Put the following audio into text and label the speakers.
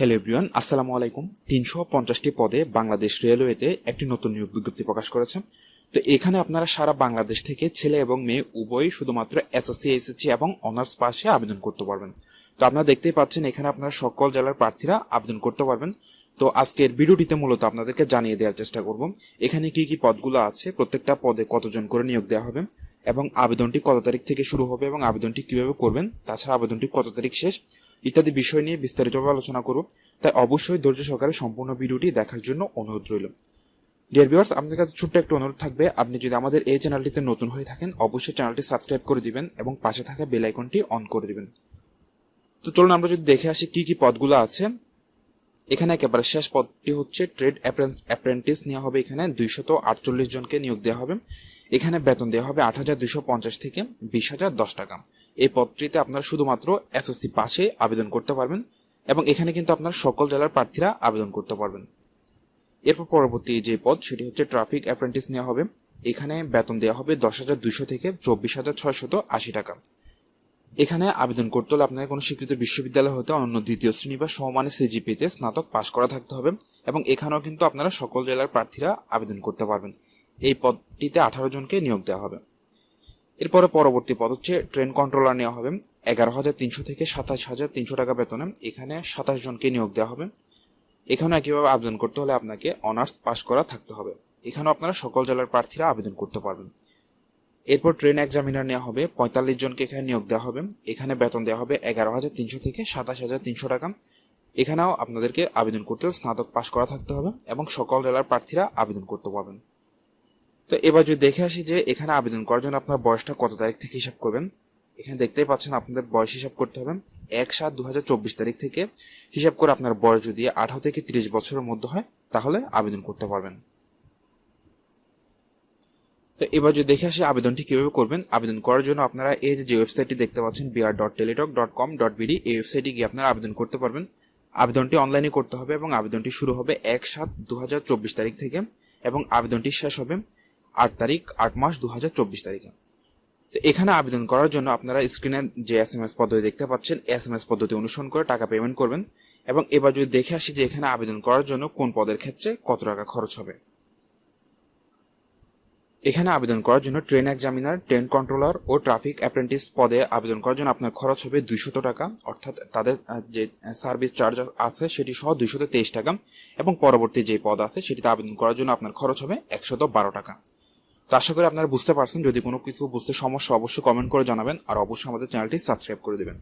Speaker 1: Hello everyone আসসালামু আলাইকুম। তিনশো পঞ্চাশটি পদে বাংলাদেশ রেলওয়েতে একটি নতুন নিয়োগ বিজ্ঞপ্তি প্রকাশ করেছে। তো এখানে আপনারা সারা বাংলাদেশ থেকে ছেলে এবং মেয়ে উভয়ই শুধুমাত্র এসএসসি এসএসসি এবং অনার্স পাশে আবেদন করতে পারবেন। তো আপনারা দেখতেই পাচ্ছেন, এখানে আপনারা সকল জেলার প্রার্থীরা আবেদন করতে পারবেন। তো আজকের ভিডিওটিতে মূলত আপনাদেরকে জানিয়ে দেওয়ার চেষ্টা করব, এখানে কি কি পদগুলো আছে, প্রত্যেকটা পদে কতজন করে নিয়োগ দেওয়া হবে এবং আবেদনটি কত তারিখ থেকে শুরু হবে এবং আবেদনটি কীভাবে করবেন, তাছাড়া আবেদনটি কত তারিখ শেষ ইত্যাদি বিষয় নিয়ে বিস্তারিতভাবে আলোচনা করব। তাই অবশ্যই ধৈর্য সহকারে সম্পূর্ণ ভিডিওটি দেখার জন্য অনুরোধ রইল। ডিয়ার ভিউয়ার্স আপনাদের কাছে ছোট্ট একটা অনুরোধ থাকবে। আপনি যদি আমাদের এই চ্যানেলটিতে নতুন হয়ে থাকেন, অবশ্যই চ্যানেলটি সাবস্ক্রাইব করে দিবেন এবং পাশে থাকা বেল আইকনটি অন করে দিবেন। তো চলুন আমরা যদি দেখে আসি কি কি পদগুলো আছে। এখানে একেবারে শেষ পদটি হচ্ছে ট্রেড অ্যাপ্রেন্টিস নেওয়া হবে এখানে। দুইশত আটচল্লিশ জনকে নিয়োগ দেওয়া হবে। এখানে বেতন দেওয়া হবে আট হাজার দুইশো পঞ্চাশ থেকে বিশ হাজার দশ টাকা। এই পদটিতে আপনারা শুধুমাত্র এসএসসি পাশে আবেদন করতে পারবেন এবং এখানে কিন্তু আপনার সকল জেলার প্রার্থীরা আবেদন করতে পারবেন। এরপর পরবর্তী যে পদ, সেটি হচ্ছে ট্রাফিক অ্যাপ্রেন্টিস নেওয়া হবে। এখানে বেতন দেওয়া হবে দশ হাজার দুইশো থেকে চব্বিশ হাজার ছয়শত আশি টাকা। এখানে আবেদন করতে হলে আপনাকে কোনো স্বীকৃত বিশ্ববিদ্যালয় হতে অন্য দ্বিতীয় শ্রেণি বা সমমানের সিজিপিতে স্নাতক পাশ করা থাকতে হবে এবং এখানেও কিন্তু আপনারা সকল জেলার প্রার্থীরা আবেদন করতে পারবেন। এই পদটিতে আঠারো জনকে নিয়োগ দেওয়া হবে। এরপরে পরবর্তী পদ হচ্ছে ট্রেন কন্ট্রোলার নেওয়া হবে। এগারো হাজার তিনশো থেকে সাতাশ হাজার তিনশো টাকা বেতনে। এখানে সাতাশ জনকে নিয়োগ দেওয়া হবে। এখানেও একইভাবে আবেদন করতে হলে আপনাকে অনার্স পাশ করা থাকতে হবে। এখানেও আপনারা সকল জেলার প্রার্থীরা আবেদন করতে পারবেন। এরপর ট্রেন এক্সামিনার নেওয়া হবে। পঁয়তাল্লিশ জনকে এখানে নিয়োগ দেওয়া হবে। এখানে বেতন দেওয়া হবে এগারো হাজার তিনশো থেকে সাতাশ হাজার তিনশো টাকা। এখানেও আপনাদেরকে আবেদন করতে স্নাতক পাশ করা থাকতে হবে এবং সকল জেলার প্রার্থীরা আবেদন করতে পারবেন। তো এবার যদি দেখে আসি যে এখানে আবেদন করার জন্য আপনার বয়সটা কত তারিখ থেকে হিসাব করবেন, এখানে দেখতেই পাচ্ছেন আপনাদের বয়স হিসাব করতে হবে এক সাত দু তারিখ থেকে। হিসাব করে আপনার বয়স যদি আঠারো থেকে তিরিশ বছরের মধ্যে হয়, তাহলে আবেদন করতে পারবেন। তো এবার যদি দেখে আসি আবেদনটি কীভাবে করবেন, আবেদন করার জন্য আপনারা এই যে ওয়েবসাইটটি দেখতে পাচ্ছেন BR dot Teletalk dot com dot BD এই ওয়েবসাইটে গিয়ে আপনারা আবেদন করতে পারবেন। আবেদনটি অনলাইনে করতে হবে এবং আবেদনটি শুরু হবে এক সাত দু তারিখ থেকে এবং আবেদনটি শেষ হবে আট তারিখ, আট মাস দু তারিখে। তো এখানে আবেদন করার জন্য আপনারা স্ক্রিনে যে এস এম এস পদ্ধতি দেখতে পাচ্ছেন এস এম এস পদ্ধতি অনুসরণ করে টাকা পেমেন্ট করবেন এবং এবার যদি দেখে আসি যে এখানে আবেদন করার জন্য কোন পদের ক্ষেত্রে কত টাকা খরচ হবে। এখানে আবেদন করার জন্য ট্রেন এক্সামিনার ট্রেন কন্ট্রোলার ও ট্রাফিক অ্যাপ্রেন্টিস পদে আবেদন করার জন্য আপনার খরচ হবে দুইশত টাকা। অর্থাৎ তাদের যে সার্ভিস চার্জ আছে সেটি সহ দুইশত তেইশ টাকা এবং পরবর্তী যে পদ আছে সেটিতে আবেদন করার জন্য আপনার খরচ হবে একশত বারো টাকা। তো আশা করি আপনারা বুঝতে পারছেন। যদি কোনো কিছু বুঝতে সমস্যা, অবশ্যই কমেন্ট করে জানাবেন। আর অবশ্যই আমাদের চ্যানেলটি সাবস্ক্রাইব করে দেবেন।